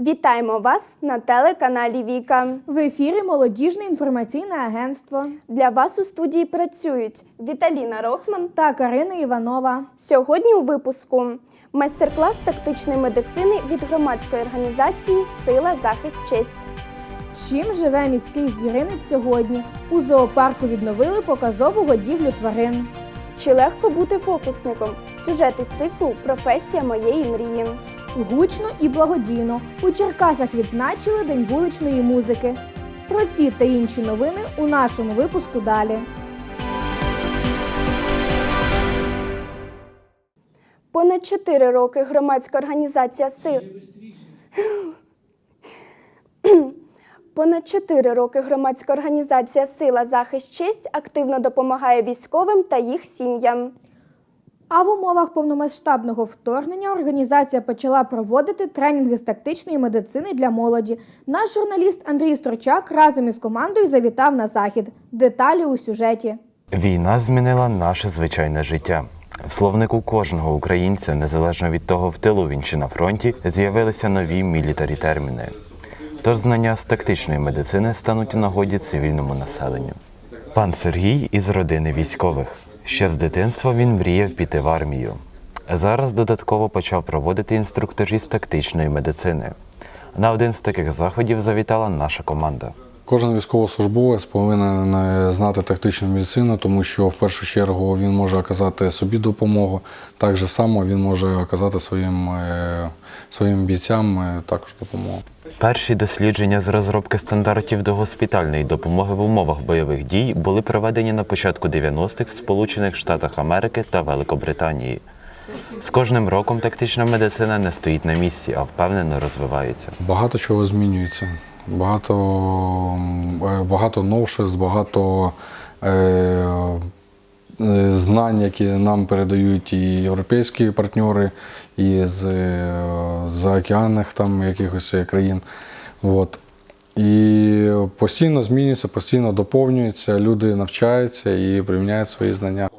Вітаємо вас на телеканалі Віка. В ефірі молодіжне інформаційне агентство Для вас у студії працюють Віталіна Рохман. та Карина Іванова. Сьогодні у випуску майстер-клас тактичної медицини від громадської організації Сила захист честь. Чим живе міський звіринець сьогодні? У зоопарку відновили показову годівлю тварин. Чи легко бути фокусником? Сюжет із циклу Професія моєї мрії. Гучно і благодійно. У Черкасах відзначили День вуличної музики. Про ці та інші новини у нашому випуску далі. Понад 4 роки громадська організація Сил. Понад 4 роки громадська організація Сила захист честь активно допомагає військовим та їх сім'ям. А в умовах повномасштабного вторгнення організація почала проводити тренінги з тактичної медицини для молоді. Наш журналіст Андрій Строчак разом із командою завітав на захід. Деталі у сюжеті. Війна змінила наше звичайне життя. В словнику кожного українця, незалежно від того, в тилу він чи на фронті, з'явилися нові мілітарі терміни. Тож знання з тактичної медицини стануть у нагоді цивільному населенню. Пан Сергій із родини військових. Ще з дитинства він мріяв піти в армію. Зараз додатково почав проводити інструктажі з тактичної медицини. На один з таких заходів завітала наша команда. Кожен військовослужбовець повинен е, знати тактичну медицину, тому що в першу чергу він може оказати собі допомогу. Так же само він може оказати своїм, е, своїм бійцям е, також допомогу. Перші дослідження з розробки стандартів до госпітальної допомоги в умовах бойових дій були проведені на початку 90-х в Сполучених Штатах Америки та Великобританії. З кожним роком тактична медицина не стоїть на місці, а впевнено розвивається. Багато чого змінюється. Багато, е, багато новшеств, багато е, знань, які нам передають і європейські партнери, і з е, заокеанних там якихось країн. От. І постійно змінюється, постійно доповнюється, люди навчаються і приміняють свої знання.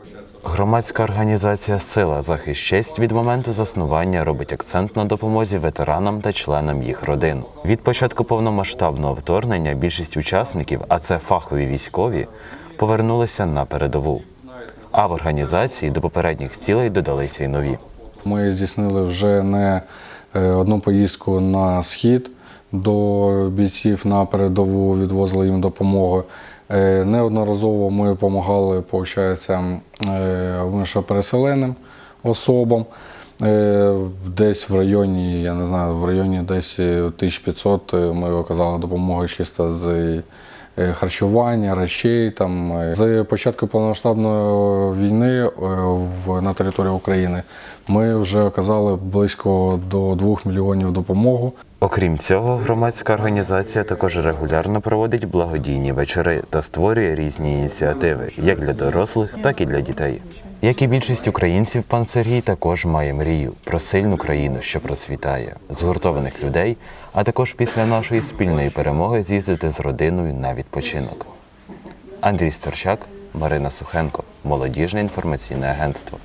Громадська організація Сила захист честь від моменту заснування робить акцент на допомозі ветеранам та членам їх родин. Від початку повномасштабного вторгнення більшість учасників, а це фахові військові, повернулися на передову. А в організації до попередніх цілей додалися й нові. Ми здійснили вже не е, одну поїздку на схід до бійців на передову, відвозили їм допомогу. Е, Неодноразово ми допомагали, е, особам. Е, Десь в районі, я не знаю, в районі десь 1500 ми оказали допомогу чисто з харчування, речей. Там. е. З початку повномасштабної війни е, в- на території України ми вже оказали близько до 2 мільйонів допомогу. Окрім цього, громадська організація також регулярно проводить благодійні вечори та створює різні ініціативи як для дорослих, так і для дітей. Як і більшість українців, пан Сергій також має мрію про сильну країну, що процвітає, згуртованих людей, а також після нашої спільної перемоги з'їздити з родиною на відпочинок. Андрій Сторчак, Марина Сухенко, молодіжне інформаційне агентство.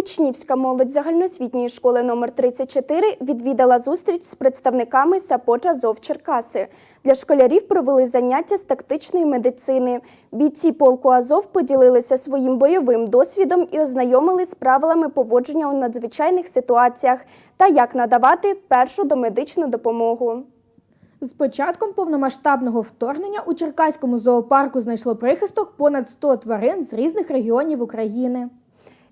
Учнівська молодь загальноосвітньої школи номер 34 відвідала зустріч з представниками САПОЧ Азов Черкаси. Для школярів провели заняття з тактичної медицини. Бійці полку Азов поділилися своїм бойовим досвідом і ознайомили з правилами поводження у надзвичайних ситуаціях та як надавати першу домедичну допомогу. З початком повномасштабного вторгнення у Черкаському зоопарку знайшло прихисток понад 100 тварин з різних регіонів України.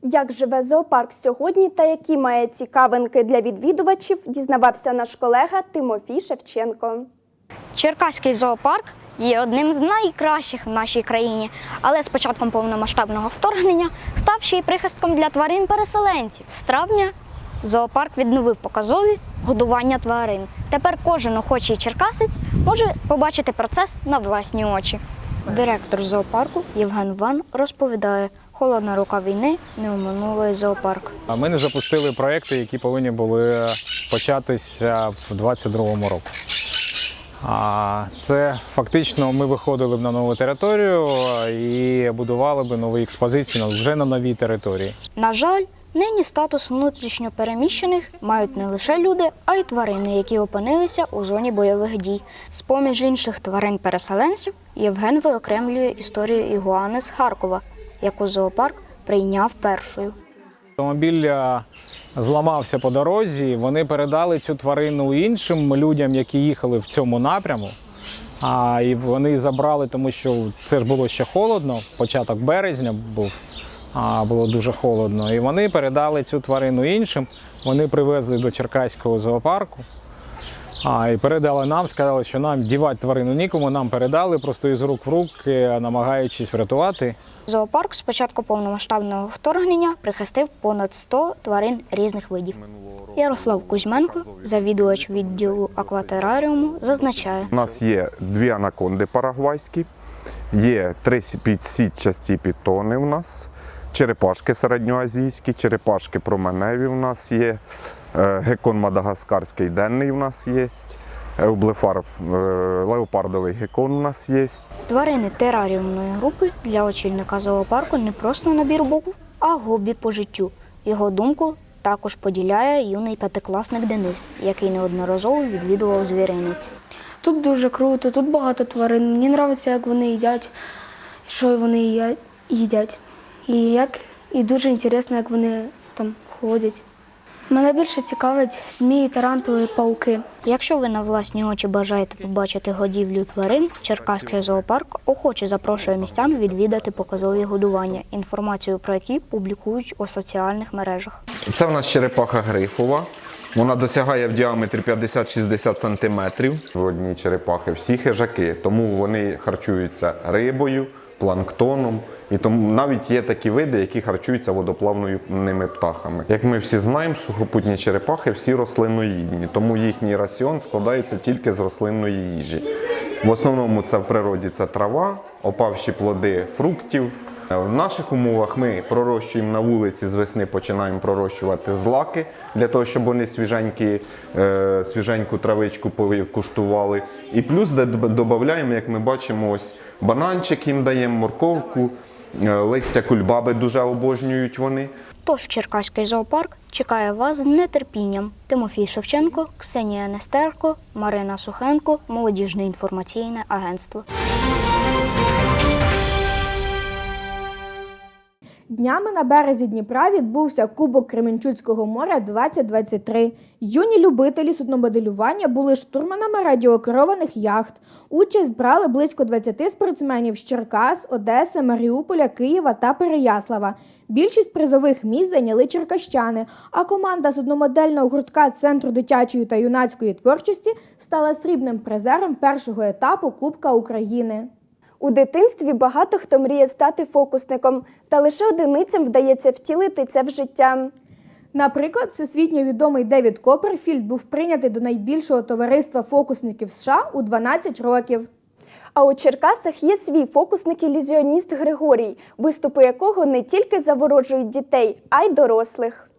Як живе зоопарк сьогодні та які має цікавинки для відвідувачів, дізнавався наш колега Тимофій Шевченко. Черкаський зоопарк є одним з найкращих в нашій країні, але з початком повномасштабного вторгнення став ще й прихистком для тварин-переселенців. З травня зоопарк відновив показові годування тварин. Тепер кожен охочий черкасець може побачити процес на власні очі. Директор зоопарку Євген Ван розповідає, холодна рука війни не оминула зоопарк. А Ми не запустили проекти, які повинні були початися в 2022 році. А це фактично ми виходили б на нову територію і будували б нові експозиції вже на новій території. На жаль, Нині статус внутрішньо переміщених мають не лише люди, а й тварини, які опинилися у зоні бойових дій. З поміж інших тварин-переселенців Євген виокремлює історію ігуани з Харкова, яку зоопарк прийняв першою. Автомобіль е, зламався по дорозі. Вони передали цю тварину іншим людям, які їхали в цьому напряму. А, і вони забрали, тому що це ж було ще холодно, початок березня був, а, було дуже холодно. І вони передали цю тварину іншим. Вони привезли до Черкаського зоопарку. А, і передали нам, сказали, що нам дівати тварину нікому, нам передали просто із рук в руки, намагаючись врятувати. Зоопарк з початку повномасштабного вторгнення прихистив понад 100 тварин різних видів. Ярослав Кузьменко, завідувач відділу акватераріуму, зазначає. У нас є дві анаконди парагвайські, є три сітчасті пітони у нас, черепашки середньоазійські, черепашки променеві у нас є, е, гекон мадагаскарський денний у нас є, еублефар, е, леопардовий гекон у нас є. Тварини тераріумної групи для очільника зоопарку не просто набір букв, а хобі по життю. Його думку також поділяє юний п'ятикласник Денис, який неодноразово відвідував звіринець. Тут дуже круто, тут багато тварин. Мені подобається, як вони їдять, що вони їдять. І як і дуже цікаво, як вони там ходять. Мене більше цікавить змії, тарантули, пауки. Якщо ви на власні очі бажаєте побачити годівлю тварин, Черкаський зоопарк охоче запрошує містян відвідати показові годування, інформацію про які публікують у соціальних мережах. Це в нас черепаха грифова. Вона досягає в діаметрі 50-60 см. Одні черепахи, всі хижаки, тому вони харчуються рибою, планктоном. І тому навіть є такі види, які харчуються водоплавними птахами. Як ми всі знаємо, сухопутні черепахи всі рослинноїдні, тому їхній раціон складається тільки з рослинної їжі. В основному це в природі це трава, опавші плоди фруктів. В наших умовах ми пророщуємо на вулиці з весни, починаємо пророщувати злаки для того, щоб вони свіженькі, е, свіженьку травичку куштували. І плюс додаємо, як ми бачимо, ось бананчик їм даємо, морковку, листя кульбаби дуже обожнюють вони. Тож Черкаський зоопарк чекає вас з нетерпінням. Тимофій Шевченко, Ксенія Нестерко, Марина Сухенко, Молодіжне інформаційне агентство. Днями на березі Дніпра відбувся Кубок Кременчуцького моря 2023. Юні любителі судномоделювання були штурманами радіокерованих яхт. Участь брали близько 20 спортсменів з Черкас, Одеси, Маріуполя, Києва та Переяслава. Більшість призових місць зайняли черкащани, а команда судномодельного гуртка Центру дитячої та юнацької творчості стала срібним призером першого етапу Кубка України. У дитинстві багато хто мріє стати фокусником, та лише одиницям вдається втілити це в життя. Наприклад, всесвітньо відомий Девід Копперфільд був прийнятий до найбільшого товариства фокусників США у 12 років. А у Черкасах є свій фокусник-ілюзіоніст Григорій, виступи якого не тільки заворожують дітей, а й дорослих.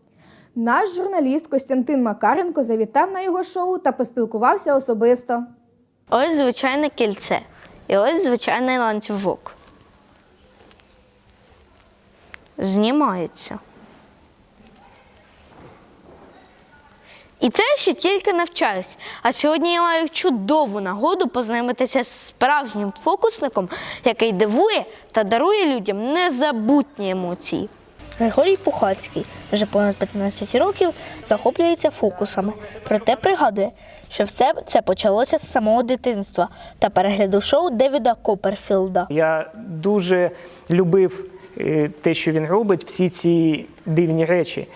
Наш журналіст Костянтин Макаренко завітав на його шоу та поспілкувався особисто. Ось звичайне кільце. І ось звичайний ланцюжок. Знімається. І це ще тільки навчаюсь. А сьогодні я маю чудову нагоду познайомитися з справжнім фокусником, який дивує та дарує людям незабутні емоції. Григорій Пухацький вже понад 15 років захоплюється фокусами, проте пригадує, що все це почалося з самого дитинства та перегляду шоу Девіда Коперфілда. Я дуже любив е, те, що він робить, всі ці дивні речі.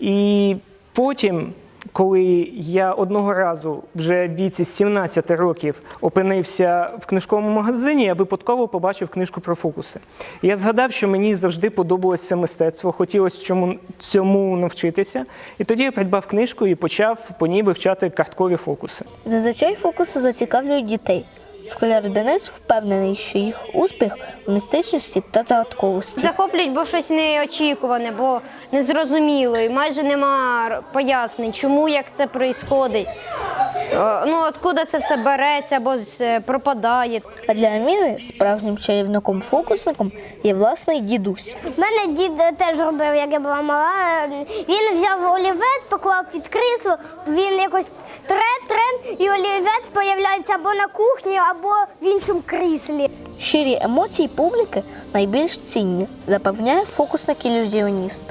І потім, коли я одного разу вже в віці 17 років опинився в книжковому магазині, я випадково побачив книжку про фокуси. Я згадав, що мені завжди подобалося це мистецтво, хотілося чому, цьому навчитися. І тоді я придбав книжку і почав по ній вивчати карткові фокуси. Зазвичай фокуси зацікавлюють дітей. Школяр Денис впевнений, що їх успіх містичності та загадковості. Захоплюють, бо щось неочікуване, бо незрозуміло, і майже нема пояснень, чому як це відбувається. Е, Ну, откуда це все береться або е, пропадає. А для Аміни справжнім чарівником-фокусником є власний дідусь. У мене дід теж робив, як я була мала. Він взяв олівець, поклав під крісло, він якось тре, тре, і олівець появляється або на кухні, або в іншому кріслі. Щирі емоції публіки найбільш цінні, запевняє фокусник-ілюзіоніст.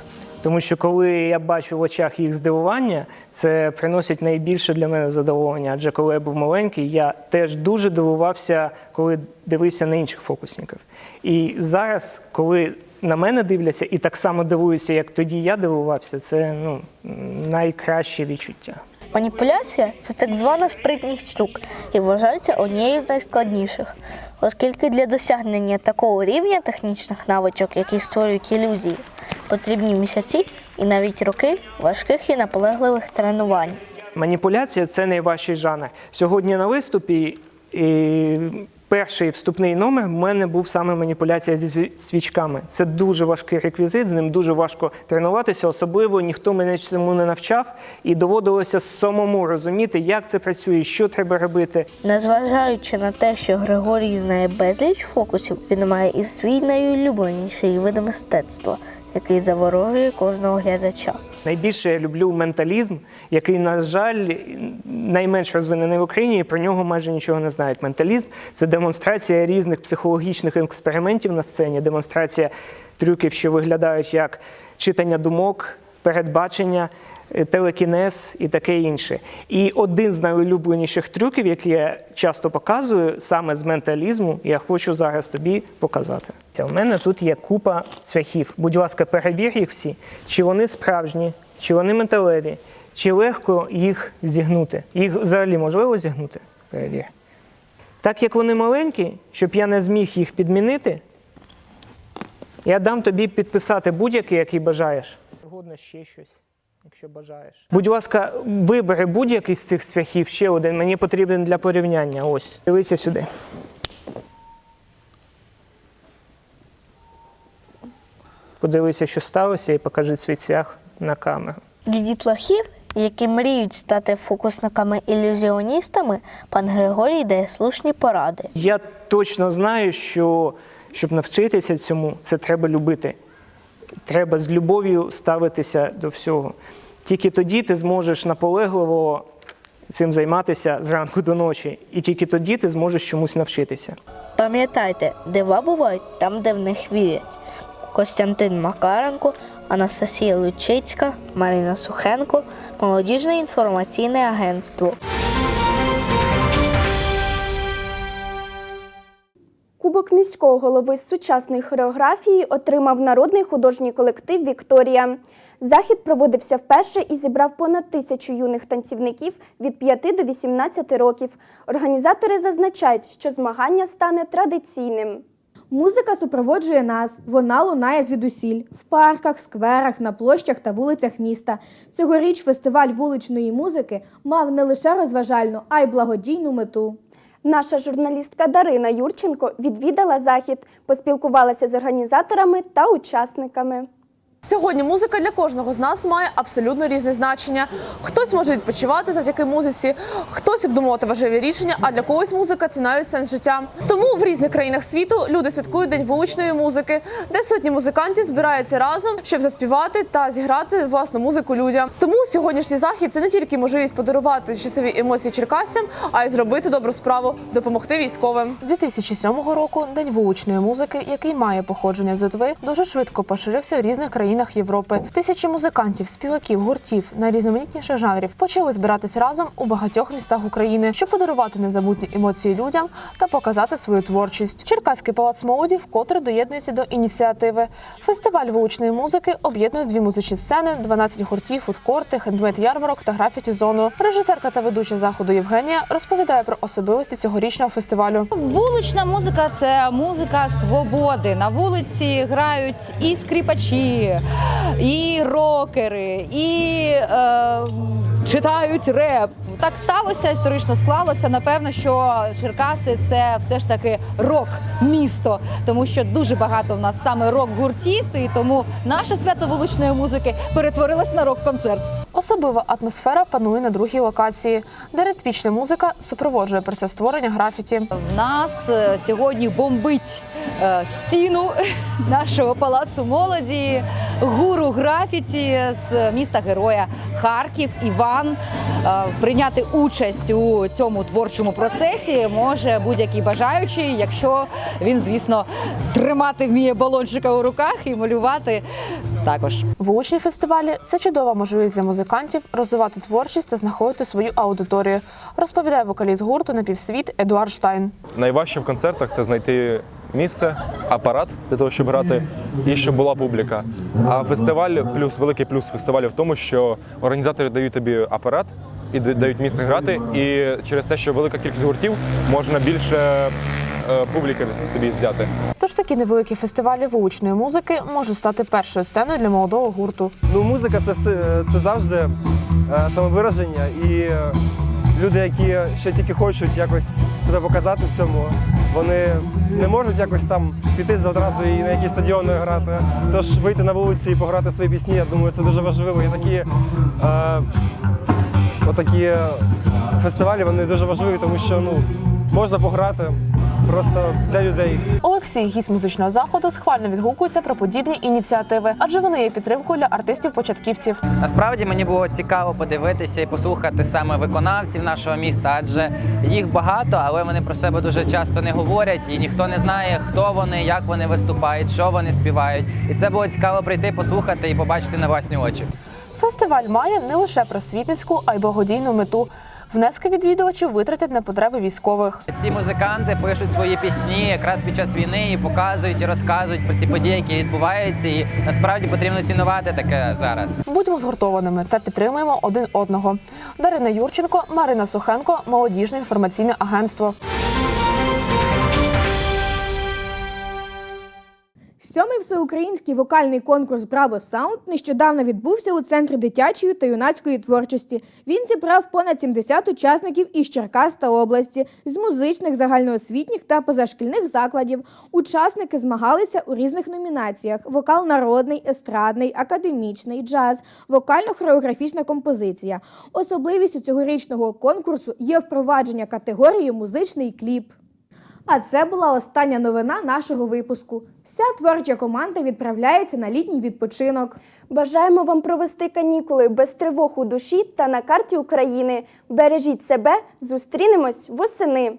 Тому що коли я бачу в очах їх здивування, це приносить найбільше для мене задоволення. Адже коли я був маленький, я теж дуже дивувався, коли дивився на інших фокусників. І зараз, коли на мене дивляться і так само дивуються, як тоді я дивувався, це ну, найкраще відчуття. Маніпуляція це так звана спритність рук і вважається однією з найскладніших, оскільки для досягнення такого рівня технічних навичок, які створюють ілюзії, потрібні місяці і навіть роки важких і наполегливих тренувань. Маніпуляція це найважчий жанр. Сьогодні на виступі і перший вступний номер в мене був саме маніпуляція зі сві- свічками. Це дуже важкий реквізит, з ним дуже важко тренуватися, особливо ніхто мене цьому не навчав, і доводилося самому розуміти, як це працює, що треба робити. Незважаючи на те, що Григорій знає безліч фокусів, він має і свій найулюбленіший вид мистецтва, який заворожує кожного глядача. Найбільше я люблю менталізм, який, на жаль, найменш розвинений в Україні, і про нього майже нічого не знають. Менталізм це демонстрація різних психологічних експериментів на сцені, демонстрація трюків, що виглядають як читання думок, передбачення, телекінез і таке інше. І один з найулюбленіших трюків, який я часто показую, саме з менталізму, я хочу зараз тобі показати. У мене тут є купа цвяхів. Будь ласка, перевір їх всі, чи вони справжні, чи вони металеві, чи легко їх зігнути. Їх взагалі можливо зігнути? Перевір. Так як вони маленькі, щоб я не зміг їх підмінити, я дам тобі підписати будь-який, який бажаєш. Згодно ще щось, якщо бажаєш. Будь ласка, вибери будь-який з цих цвяхів, ще один. Мені потрібен для порівняння. Ось. Дивися сюди. Подивися, що сталося, і покажи свій цвях на камеру. Для дітлахів, які мріють стати фокусниками-ілюзіоністами, пан Григорій дає слушні поради. Я точно знаю, що щоб навчитися цьому, це треба любити. Треба з любов'ю ставитися до всього. Тільки тоді ти зможеш наполегливо цим займатися зранку до ночі, і тільки тоді ти зможеш чомусь навчитися. Пам'ятайте, дива бувають там, де в них вірять. Костянтин Макаренко, Анастасія Лучицька, Марина Сухенко, Молодіжне інформаційне агентство. Кубок міського голови з сучасної хореографії отримав народний художній колектив Вікторія. Захід проводився вперше і зібрав понад тисячу юних танцівників від 5 до 18 років. Організатори зазначають, що змагання стане традиційним. Музика супроводжує нас. Вона лунає звідусіль в парках, скверах, на площах та вулицях міста. Цьогоріч фестиваль вуличної музики мав не лише розважальну, а й благодійну мету. Наша журналістка Дарина Юрченко відвідала захід, поспілкувалася з організаторами та учасниками. Сьогодні музика для кожного з нас має абсолютно різне значення. Хтось може відпочивати завдяки музиці, хтось обдумувати важливі рішення, а для когось музика це навіть сенс життя. Тому в різних країнах світу люди святкують день вуличної музики, де сотні музикантів збираються разом, щоб заспівати та зіграти власну музику людям. Тому сьогоднішній захід це не тільки можливість подарувати щасливі емоції черкасцям, а й зробити добру справу, допомогти військовим. З 2007 року день вуличної музики, який має походження з Литви, дуже швидко поширився в різних країнах Європи. Тисячі музикантів, співаків, гуртів найрізноманітніших жанрів почали збиратися разом у багатьох містах України, щоб подарувати незабутні емоції людям та показати свою творчість. Черкаський палац молоді вкотре доєднується до ініціативи. Фестиваль вуличної музики об'єднує дві музичні сцени, 12 гуртів, фудкорти, хендмейд ярмарок та графіті зону. Режисерка та ведуча заходу Євгенія розповідає про особливості цьогорічного фестивалю. Вулична музика це музика свободи. На вулиці грають і і рокери, і е, читають реп. Так сталося, історично склалося. Напевно, що Черкаси це все ж таки рок-місто, тому що дуже багато в нас саме рок-гуртів, і тому наше свято вуличної музики перетворилось на рок-концерт. Особлива атмосфера панує на другій локації, де ритмічна музика супроводжує процес створення графіті. В нас е, сьогодні бомбить е, стіну нашого палацу молоді, гуру графіті з міста Героя Харків Іван. Е, Прийняти участь у цьому творчому процесі може будь-який бажаючий, якщо він, звісно, тримати вміє балончика у руках і малювати також. Вуличні фестивалі це чудова можливість для музикантів розвивати творчість та знаходити свою аудиторію, розповідає вокаліст гурту Напівсвіт Едуард Штайн. Найважче в концертах це знайти місце, апарат для того, щоб грати, і щоб була публіка. А фестиваль, плюс великий плюс фестивалю в тому, що організатори дають тобі апарат і дають місце грати. І через те, що велика кількість гуртів, можна більше е, публіки собі взяти. Тож такі невеликі фестивалі вуличної музики можуть стати першою сценою для молодого гурту. Ну, музика це, це завжди е, самовираження, і е, люди, які ще тільки хочуть якось себе показати в цьому, вони не можуть якось там піти одразу і на якісь стадіони грати. Тож вийти на вулиці і пограти свої пісні, я думаю, це дуже важливо. І такі, е, отакі фестивалі вони дуже важливі, тому що ну, можна пограти просто для людей. Олексій, гість музичного заходу, схвально відгукується про подібні ініціативи, адже вони є підтримкою для артистів-початківців. Насправді мені було цікаво подивитися і послухати саме виконавців нашого міста, адже їх багато, але вони про себе дуже часто не говорять, і ніхто не знає, хто вони, як вони виступають, що вони співають. І це було цікаво прийти, послухати і побачити на власні очі. Фестиваль має не лише просвітницьку, а й благодійну мету. Внески відвідувачів витратять на потреби військових. Ці музиканти пишуть свої пісні якраз під час війни і показують і розказують про ці події, які відбуваються. І насправді потрібно цінувати таке зараз. Будьмо згуртованими та підтримуємо один одного. Дарина Юрченко, Марина Сухенко, молодіжне інформаційне агентство. Сьомий всеукраїнський вокальний конкурс Браво Саунд нещодавно відбувся у центрі дитячої та юнацької творчості. Він зібрав понад 70 учасників із Черкас та області, з музичних, загальноосвітніх та позашкільних закладів. Учасники змагалися у різних номінаціях: вокал народний, естрадний, академічний, джаз, вокально-хореографічна композиція. Особливістю цьогорічного конкурсу є впровадження категорії музичний кліп. А це була остання новина нашого випуску. Вся творча команда відправляється на літній відпочинок. Бажаємо вам провести канікули без тривог у душі та на карті України. Бережіть себе, зустрінемось восени.